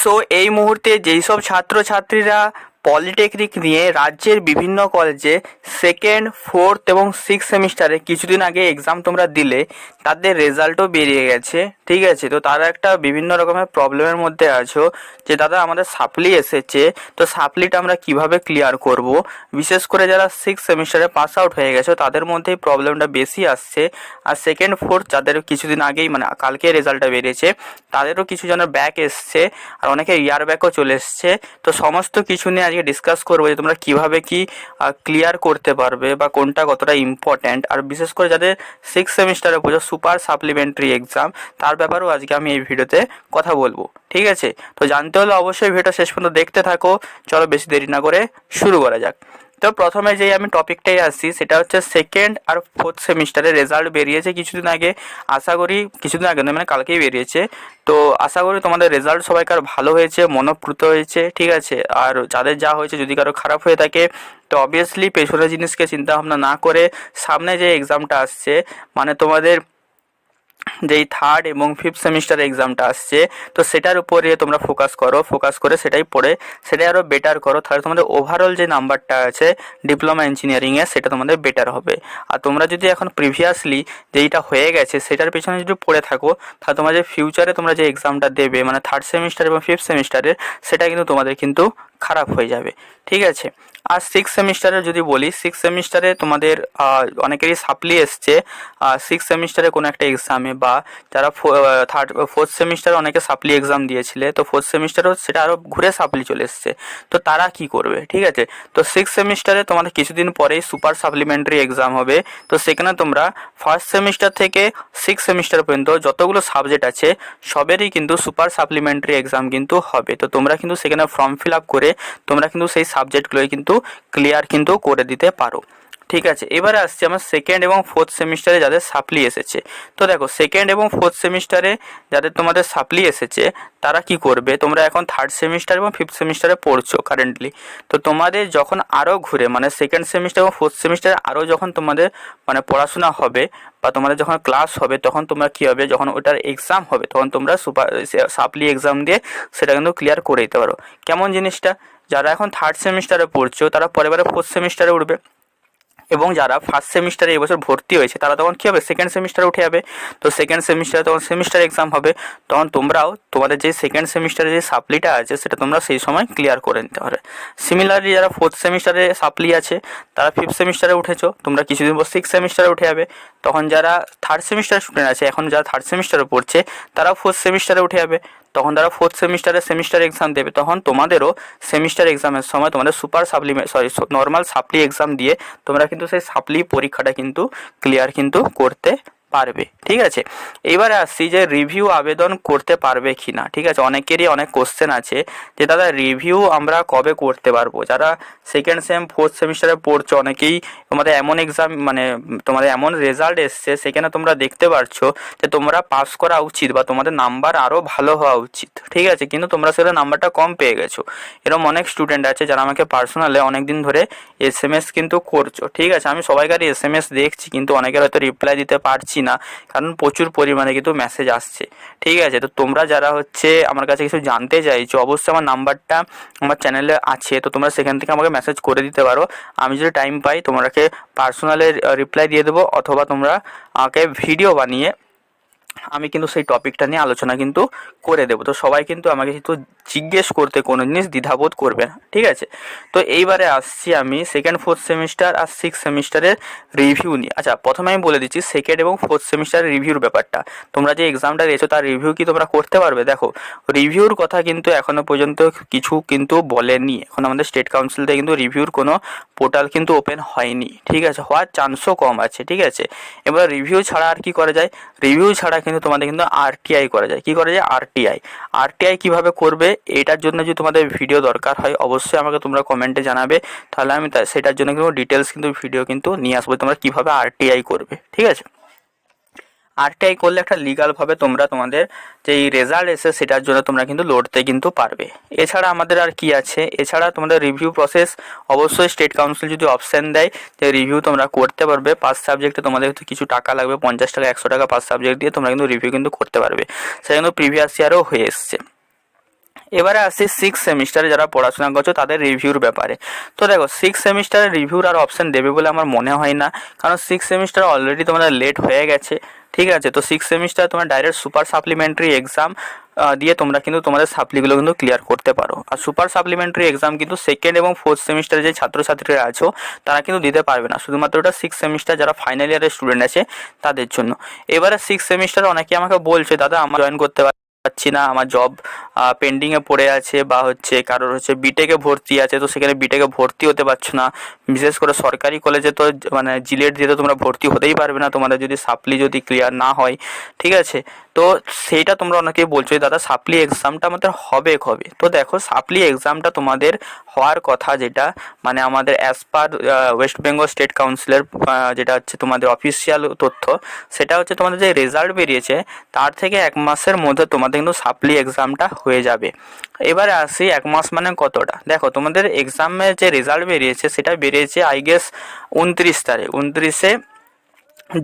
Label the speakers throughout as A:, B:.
A: So এই মুহূর্তে যেই সব ছাত্রছাত্রীরা পলিটেকনিক নিয়ে রাজ্যের বিভিন্ন কলেজে সেকেন্ড ফোর্থ এবং সিক্স সেমিস্টারে কিছুদিন আগে এক্সাম তোমরা দিলে, তাদের রেজাল্টও বেরিয়ে গেছে, ঠিক আছে? তো তারা একটা বিভিন্ন রকমের প্রবলেমের মধ্যে আছো, যে দাদা আমাদের সাপ্লি এসেছে, তো সাপ্লিটা আমরা কীভাবে ক্লিয়ার করব? বিশেষ করে যারা সিক্স সেমিস্টারে পাস আউট হয়ে গেছে, তাদের মধ্যেই প্রবলেমটা বেশি আসছে। আর সেকেন্ড ফোর্থ যাদের কিছুদিন আগেই মানে কালকে রেজাল্টটা বেরিয়েছে, তাদেরও কিছু জনের ব্যাক এসছে, আর অনেকে ইয়ার ব্যাকও চলে এসছে। তো সমস্ত কিছু নিয়ে আজকে ডিসকাস করব যে তোমরা কীভাবে কি ক্লিয়ার করতে পারবে বা কোনটা কতটা ইম্পর্ট্যান্ট আর বিশেষ করে যাদের সিক্স সেমিস্টারে পড়ছে সুপার সাপ্লিমেন্টারি এক্সাম তার ব্যাপারেও আজকে আমি এই ভিডিওতে কথা বলব, ঠিক আছে? তো জানতে হলে অবশ্যই ভিডিওটা শেষ পর্যন্ত দেখতে থাকো। চলো বেশি দেরি না করে শুরু করা যাক। তো প্রথমে যেই আমি টপিকটাই আসছি, সেটা হচ্ছে সেকেন্ড আর ফোর্থ সেমিস্টারের রেজাল্ট বেরিয়েছে কিছুদিন আগে। আশা করি কিছুদিন আগে মানে কালকেই বেরিয়েছে। তো আশা করি তোমাদের রেজাল্ট সবাইকার ভালো হয়েছে মনোপ্রুত হয়েছে, ঠিক আছে? আর যাদের যা হয়েছে, যদি কারও খারাপ হয়ে থাকে, তো অবভিয়াসলি পেছনের জিনিসকে চিন্তা ভাবনা না করে সামনে যে এক্সামটা আসছে মানে তোমাদের যেই থার্ড এবং ফিফথ সেমিস্টার এক্সামটা আসছে, তো সেটার উপরে তোমরা ফোকাস করো ফোকাস করে সেটাই পড়ে, সেটাই আরও বেটার করো। তাহলে তোমাদের ওভারঅল যে নাম্বারটা আছে ডিপ্লোমা ইঞ্জিনিয়ারিংয়ে সেটা তোমাদের বেটার হবে। আর তোমরা যদি এখন প্রিভিয়াসলি যেইটা হয়ে গেছে, সেটার পেছনে যদি পড়ে থাকো, তাহলে তোমার যে ফিউচারে তোমরা যে এক্সামটা দেবে মানে থার্ড সেমিস্টার এবং ফিফথ সেমিস্টারের সেটা কিন্তু তোমাদের কিন্তু খারাপ হয়ে যাবে। ঠিক আছে? আর সিক্স সেমিস্টারে যদি বলি সিক্স সেমিস্টারে তোমাদের অনেকেরই সাপ্লি এসছে। সিক্স সেমিস্টারে কোনো একটা এক্সামে বা যারা থার্ড ফোর্থ সেমিস্টারে অনেকে সাপ্লি এক্সাম দিয়েছিলে। তো ফোর্থ সেমিস্টারেও সেটা আরও ঘুরে সাপ্লি চলে এসছে। তো তারা কি করবে? ঠিক আছে? তো সিক্স সেমিস্টারে তোমাদের কিছুদিন পরেই সুপার সাপ্লিমেন্টারি এক্সাম হবে। তো সেখানে তোমরা ফার্স্ট সেমিস্টার থেকে সিক্স সেমিস্টার পর্যন্ত যতগুলো সাবজেক্ট আছে, সবেরই কিন্তু সুপার সাপ্লিমেন্টারি এক্সাম কিন্তু হবে। তো তোমরা কিন্তু সেখানে ফর্ম ফিল আপ করে তোমরা কিন্তু সেই সাবজেক্টগুলোই কিন্তু ক্লিয়ার কিন্তু করে দিতে পারো। ঠিক আছে, এবারে আসছে আমার সেকেন্ড এবং ফোর্থ সেমিস্টারে যাদের সাপ্লি এসেছে। তো দেখো সেকেন্ড এবং ফোর্থ সেমিস্টারে যাদের তোমাদের সাপ্লি এসেছে, তারা কি করবে? তোমরা এখন থার্ড সেমিস্টার এবং ফিফথ সেমিস্টারে পড়ছো কারেন্টলি তো তোমাদের যখন আরও ঘুরে মানে সেকেন্ড সেমিস্টার এবং ফোর্থ সেমিস্টারে আরও যখন তোমাদের মানে পড়াশোনা হবে বা তোমাদের যখন ক্লাস হবে, তখন তোমরা কী হবে? যখন ওটার এক্সাম হবে, তখন তোমরা সুপার সাপ্লি এক্সাম দিয়ে সেটা কিন্তু ক্লিয়ার করে দিতে পারো। কেমন জিনিসটা? যারা এখন থার্ড সেমিস্টারে পড়ছো, তারা পরে পরে ফোর্থ সেমিস্টারে উঠবে। এবং যারা ফার্স্ট সেমিস্টারে এবছর ভর্তি হয়েছে, তারা তখন কী হবে? সেকেন্ড সেমিস্টারে উঠে যাবে। তো সেকেন্ড সেমিস্টারে তখন সেমিস্টার এক্সাম হবে। তখন তোমরাও তোমাদের যে সেকেন্ড সেমিস্টারে যে সাপ্লিটা আছে, সেটা তোমরা সেই সময় ক্লিয়ার করে নিতে পারবে। সিমিলারলি যারা ফোর্থ সেমিস্টারে সাপ্লি আছে, তারা ফিফথ সেমিস্টারে উঠেছো। তোমরা কিছুদিন পর সিক্স সেমিস্টারে উঠে যাবে। তখন যারা থার্ড সেমিস্টার স্টুডেন্ট আছে, এখন যারা থার্ড সেমিস্টারে পড়ছে, তারাও ফোর্থ সেমিস্টারে উঠে যাবে। তখন তারা ফোর্থ সেমিস্টারে সেমিস্টার এক্সাম দেবে, তখন তোমাদেরও সেমিস্টার এক্সামের সময় তোমাদের সুপার সাপ্লিমে সরি নর্মাল সাপ্লি এক্সাম দিয়ে তোমরা কিন্তু সেই সাপ্লি পরীক্ষাটা কিন্তু ক্লিয়ার কিন্তু করতে পারবে, ঠিক আছে? এবারে আসছি যে রিভিউ আবেদন করতে পারবে কি না ঠিক আছে? অনেকেরই অনেক কোশ্চেন আছে যে, দাদা রিভিউ আমরা কবে করতে পারব? যারা সেকেন্ড সেম ফোর্থ সেমিস্টারে পড়ছো, অনেকেই তোমাদের এমন এক্সাম মানে তোমাদের এমন রেজাল্ট এসছে, সেখানে তোমরা দেখতে পারছ যে, তোমরা পাস করা উচিত বা তোমাদের নাম্বার আরও ভালো হওয়া উচিত, ঠিক আছে? কিন্তু তোমরা সেটা নাম্বারটা কম পেয়ে গেছো। এরকম অনেক স্টুডেন্ট আছে যারা আমাকে পার্সোনালে অনেক দিন ধরে এস এম এস কিন্তু করছ, ঠিক আছে? আমি সবাইকারই এস এম এস দেখছি, কিন্তু অনেকের হয়তো রিপ্লাই দিতে পারছি না কারণ প্রচুর পরিমাণে কিন্তু মেসেজ আসছে। ঠিক আছে? তো তোমরা যারা হচ্ছে আমার কাছে কিছু জানতে চাইছো, অবশ্যই আমার নাম্বারটা আমার চ্যানেলে আছে, তো তোমরা সেখান থেকে আমাকে মেসেজ করে দিতে পারো। আমি যদি টাইম পাই তোমাকে পার্সোনালে রিপ্লাই দিয়ে দেবো, অথবা তোমরা আমাকে ভিডিও বানিয়ে আমি কিন্তু সেই টপিকটা নিয়ে আলোচনা কিন্তু করে দেবো। তো সবাই কিন্তু আমাকে কিন্তু জিজ্ঞেস করতে কোনো জিনিস দ্বিধাবোধ করবে না, ঠিক আছে? তো এইবারে আসছি আমি সেকেন্ড ফোর্থ সেমিস্টার আর সিক্স সেমিস্টারের রিভিউ নিয়ে। আচ্ছা প্রথমে আমি বলে দিচ্ছি সেকেন্ড এবং ফোর্থ সেমিস্টারের রিভিউর ব্যাপারটা। তোমরা যে এক্সামটা দিয়েছ তার রিভিউ কি তোমরা করতে পারবে? দেখো রিভিউর কথা কিন্তু এখনও পর্যন্ত কিছু কিন্তু বলেনি। এখন আমাদের স্টেট কাউন্সিল থেকে কিন্তু রিভিউর কোনো পোর্টাল কিন্তু ওপেন হয়নি, ঠিক আছে? হওয়ার চান্সও কম আছে, ঠিক আছে? এবার রিভিউ ছাড়া আর কি করা যায়? রিভিউ ছাড়া কিন্তু তোমাদের কিন্তু আরটিআই করা যায়। কি করা যায়? আরটিআই আরটিআই কীভাবে করবে? এটার জন্য যদি তোমাদের ভিডিও দরকার হয়, অবশ্যই আমাকে তোমরা কমেন্টে জানাবে। তাহলে আমি সেটার জন্য কিন্তু ডিটেলস কিন্তু ভিডিও কিন্তু নিয়ে আসব, তোমরা কীভাবে আরটিআই করবে, ঠিক আছে? আরটিআই করলে একটা লিগালভাবে তোমরা তোমাদের যেই রেজাল্ট এসে সেটার জন্য তোমরা কিন্তু লড়তে কিন্তু পারবে। এছাড়া আমাদের আর কি আছে? এছাড়া তোমাদের রিভিউ প্রসেস অবশ্যই স্টেট কাউন্সিল যদি অপশান দেয়, যে রিভিউ তোমরা করতে পারবে পাঁচ সাবজেক্টে তোমাদের কিছু টাকা লাগবে, পঞ্চাশ টাকা, একশো টাকা পাঁচ সাবজেক্ট দিয়ে তোমরা কিন্তু রিভিউ কিন্তু করতে পারবে। সেটা কিন্তু প্রিভিয়াস ইয়ারও হয়ে এসছে। এবারে আসি সিক্স সেমিস্টারে যারা পড়াশোনা করছ, তাদের রিভিউর ব্যাপারে। তো দেখো সিক্স সেমিস্টারের রিভিউর আর অপশান দেবে বলে আমার মনে হয় না। কারণ সিক্স সেমিস্টার অলরেডি তোমাদের লেট হয়ে গেছে, ঠিক আছে? তো সিক্স সেমিস্টার তোমার ডাইরেক্ট সুপার সাপ্লিমেন্টারি এক্সাম দিয়ে তোমরা কিন্তু তোমাদের সাপ্লিগুলো কিন্তু ক্লিয়ার করতে পারো। আর সুপার সাপ্লিমেন্টারি এক্সাম কিন্তু সেকেন্ড এবং ফোর্থ সেমিস্টারে যে ছাত্রছাত্রীরা আছো, তারা কিন্তু দিতে পারবে না। শুধুমাত্র ওটা সিক্স সেমিস্টার যারা ফাইনাল ইয়ারের স্টুডেন্ট আছে, তাদের জন্য। এবারে সিক্স সেমিস্টার অনেকে আমাকে বলছে, দাদা, আমার জয়েন করতে পার- পারছি না, আমার জব পেন্ডিংয়ে পড়ে আছে বা হচ্ছে কারোর হচ্ছে বিটেকে ভর্তি আছে, তো সেখানে বিটেকে ভর্তি হতে পারছ না। বিশেষ করে সরকারি কলেজে তো মানে জিলেট দিয়ে তো তোমরা ভর্তি হতেই পারবে না, তোমাদের যদি সাপ্লি যদি ক্লিয়ার না হয়, ঠিক আছে? তো সেইটা তোমরা অনেকেই বলছো দাদা, সাপ্লি এক্সামটা আমাদের হবে কবে? তো দেখো, সাপ্লি এক্সামটা তোমাদের হওয়ার কথা যেটা মানে আমাদের as per West Bengal state কাউন্সিলের যেটা হচ্ছে তোমাদের অফিসিয়াল তথ্য, সেটা হচ্ছে তোমাদের যে রেজাল্ট বেরিয়েছে, তার থেকে এক মাসের মধ্যে তোমাদের কিন্তু সাপ্লি এক্সামটা হয়ে যাবে। এবারে আসি, এক মাস মানে কতটা? দেখো, তোমাদের এক্সামের যে রেজাল্ট বেরিয়েছে, সেটা বেরিয়েছে আই গেস উনত্রিশ তারিখ। উনত্রিশে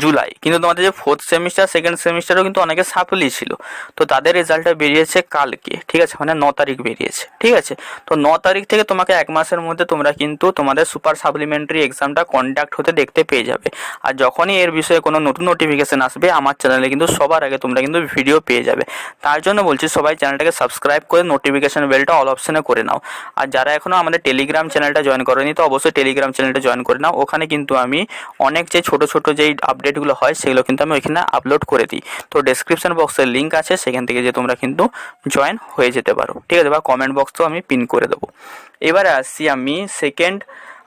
A: জুলাই। কিন্তু তোমাদের যে ফোর্থ সেমিস্টার সেকেন্ড সেমিস্টারও কিন্তু অনেকে সাপ্লি ছিল তো তাদের রেজাল্টটা বেরিয়েছে কালকে, ঠিক আছে? মানে ন তারিখ বেরিয়েছে, ঠিক আছে? তো ন তারিখ থেকে তোমাকে এক মাসের মধ্যে তোমরা কিন্তু তোমাদের সুপার সাপ্লিমেন্টারি এক্সামটা কন্ডাক্ট হতে দেখতে পেয়ে যাবে। আর যখনই এর বিষয়ে কোনো নতুন নোটিফিকেশান আসবে, আমার চ্যানেলে কিন্তু সবার আগে তোমরা কিন্তু ভিডিও পেয়ে যাবে। তার জন্য বলছি, সবাই চ্যানেলটাকে সাবস্ক্রাইব করে নোটিফিকেশান বেলটা অল অপশনে করে নাও। আর যারা এখনও আমাদের টেলিগ্রাম চ্যানেলটা জয়েন করেনি, তো অবশ্যই টেলিগ্রাম চ্যানেলটা জয়েন করে নাও। ওখানে কিন্তু আমি অনেক যে ছোট ছোট যেই আপডেটগুলো হয়, সেগুলো কিন্তু আমি ওইখানে আপলোড করে দিই। তো ডেসক্রিপশন বক্সের লিঙ্ক আছে, সেখান থেকে যে তোমরা কিন্তু জয়েন হয়ে যেতে পারো। ঠিক আছে বা কমেন্ট বক্স তো আমি পিন করে দেবো। এবারে আসছি আমি সেকেন্ড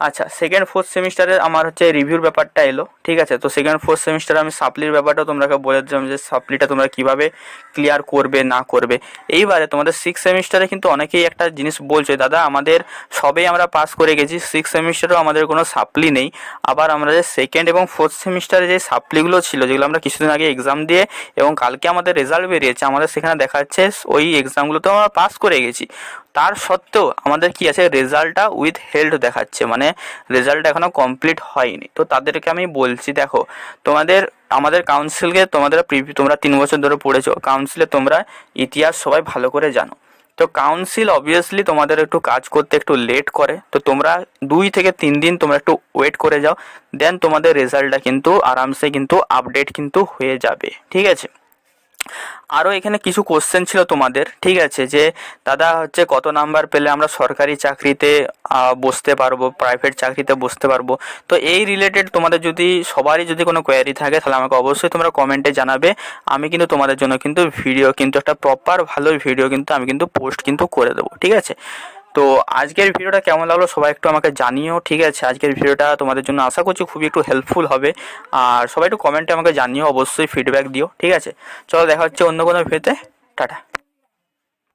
A: আচ্ছা সেকেন্ড ফোর্থ সেমিস্টারে আমার হচ্ছে রিভিউর ব্যাপারটা এলো, ঠিক আছে? তো সেকেন্ড ফোর্থ সেমিস্টারে আমি সাপ্লির ব্যাপারটা তোমরাকে বলে দিলাম যে সাপ্লিটা তোমরা কীভাবে ক্লিয়ার করবে, না করবে। এইবারে তোমাদের সিক্স সেমিস্টারে কিন্তু অনেকেই একটা জিনিস বলছে, দাদা, আমাদের সবেই আমরা পাস করে গেছি সিক্স সেমিস্টারেও আমাদের কোনো সাপ্লি নেই। আবার আমরা যে সেকেন্ড এবং ফোর্থ সেমিস্টারে যে সাপ্লিগুলো ছিল, যেগুলো আমরা কিছুদিন আগে এক্সাম দিয়ে এবং কালকে আমাদের রেজাল্ট বেরিয়েছে, আমাদের সেখানে দেখা যাচ্ছে ওই এক্সামগুলোতে আমরা পাস করে গেছি। তার সত্ত্বেও আমাদের কি আছে? রেজাল্টটা উইথ হেল্ড দেখাচ্ছে। মানে রেজাল্ট এখনও কমপ্লিট হয়নি। তো তাদেরকে আমি বলছি, দেখো, তোমাদের, আমাদের কাউন্সিলকে তোমাদের তোমরা তিন বছর ধরে পড়েছো কাউন্সিলে তোমরা ইতিহাস সবাই ভালো করে জানো। তো কাউন্সিল অবভিয়াসলি তোমাদের একটু কাজ করতে একটু লেট করে, তো তোমরা দুই থেকে তিন দিন তোমরা একটু ওয়েট করে যাও দেন তোমাদের রেজাল্টটা কিন্তু আরামসে কিন্তু আপডেট কিন্তু হয়ে যাবে, ঠিক আছে? আরও এখানে কিছু কোশ্চেন ছিল তোমাদের, ঠিক আছে? যে দাদা হচ্ছে কত নাম্বার পেলে আমরা সরকারি চাকরিতে বসতে পারব প্রাইভেট চাকরিতে বসতে পারব? তো এই রিলেটেড তোমাদের যদি, সবারই যদি কোনো কোয়ারি থাকে, তাহলে আমাকে অবশ্যই তোমরা কমেন্টে জানাবে। আমি কিন্তু তোমাদের জন্য কিন্তু ভিডিও কিন্তু একটা প্রপার ভালো ভিডিও কিন্তু আমি কিন্তু পোস্ট কিন্তু করে দেবো, ঠিক আছে? তো আজকের ভিডিওটা কেমন লাগল সবাই একটু আমাকে জানিও, ঠিক আছে? আজকের ভিডিওটা তোমাদের জন্য আশা করছি খুবই একটু হেল্পফুল হবে। আর সবাই একটু কমেন্টে আমাকে জানিও, অবশ্যই ফিডব্যাক দিও, ঠিক আছে? চলো দেখা হচ্ছে অন্য কোনো ভিডিওতে টাটা।